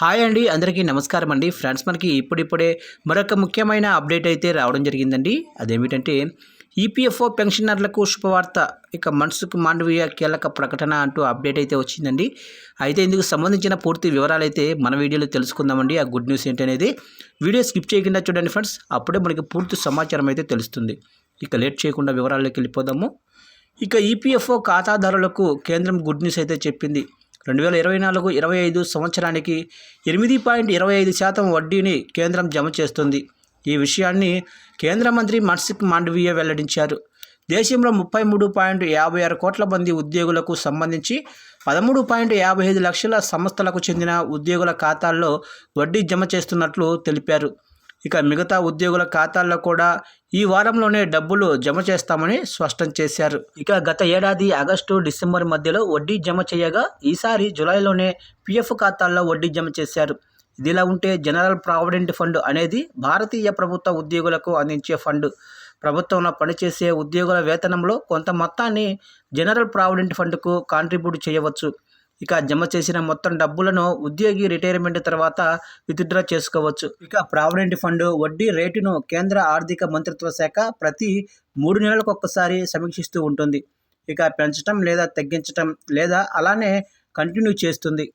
Hi అండి అందరికీ నమస్కారం అండి. ఫ్రెండ్స్ మనకి ఇప్పుడిప్పుడే మరొక ముఖ్యమైన అప్డేట్ అయితే రావడం జరిగిందండి. అదేమిటంటే ఈపీఎఫ్ఓ పెన్షనర్లకు శుభవార్త. ఇక మనసుకు మాండవీయ కీలక ప్రకటన అంటూ అప్డేట్ అయితే వచ్చిందండి. అయితే ఇందుకు సంబంధించిన పూర్తి వివరాలు అయితే మన వీడియోలో తెలుసుకుందామండి. ఆ గుడ్ న్యూస్ ఏంటనేది వీడియో స్కిప్ చేయకుండా చూడండి ఫ్రెండ్స్. అప్పుడే మనకి పూర్తి సమాచారం అయితే తెలుస్తుంది. ఇక లేట్ చేయకుండా వివరాల్లోకి వెళ్ళిపోదాము. ఇక ఈపీఎఫ్ఓ ఖాతాదారులకు కేంద్రం గుడ్ న్యూస్ అయితే చెప్పింది. రెండు వేల ఇరవై నాలుగు ఇరవై ఐదు సంవత్సరానికి ఎనిమిది పాయింట్ ఇరవై ఐదు శాతం వడ్డీని కేంద్రం జమ చేస్తుంది. ఈ విషయాన్ని కేంద్ర మంత్రి మన్సుఖ్ మాండవీయ వెల్లడించారు. దేశంలో ముప్పై మూడు పాయింట్ యాభై ఆరు కోట్ల మంది ఉద్యోగులకు సంబంధించి పదమూడు పాయింట్ యాభై ఐదు లక్షల సంస్థలకు చెందిన ఉద్యోగుల ఖాతాల్లో వడ్డీ జమ చేస్తున్నట్లు తెలిపారు. ఇక మిగతా ఉద్యోగుల ఖాతాల్లో కూడా ఈ వారంలోనే డబ్బులు జమ చేస్తామని స్పష్టం చేశారు. ఇక గత ఏడాది ఆగస్టు డిసెంబర్ మధ్యలో వడ్డీ జమ చేయగా ఈసారి జూలైలోనే పిఎఫ్ ఖాతాల్లో వడ్డీ జమ చేశారు. ఇదిలా ఉంటే జనరల్ ప్రావిడెంట్ ఫండ్ అనేది భారతీయ ప్రభుత్వ ఉద్యోగులకు అందించే ఫండ్. ప్రభుత్వంలో పనిచేసే ఉద్యోగుల వేతనంలో కొంత మొత్తాన్ని జనరల్ ప్రావిడెంట్ ఫండ్కు కాంట్రిబ్యూట్ చేయవచ్చు. ఇక జమ చేసిన మొత్తం డబ్బులను ఉద్యోగి రిటైర్మెంట్ తర్వాత విత్డ్రా చేసుకోవచ్చు. ఇక ప్రావిడెంట్ ఫండ్ వడ్డీ రేటును కేంద్ర ఆర్థిక మంత్రిత్వ శాఖ ప్రతి మూడు నెలలకు ఒక్కసారి సమీక్షిస్తూ ఉంటుంది. ఇక పెంచడం లేదా తగ్గించటం లేదా అలానే కంటిన్యూ చేస్తుంది.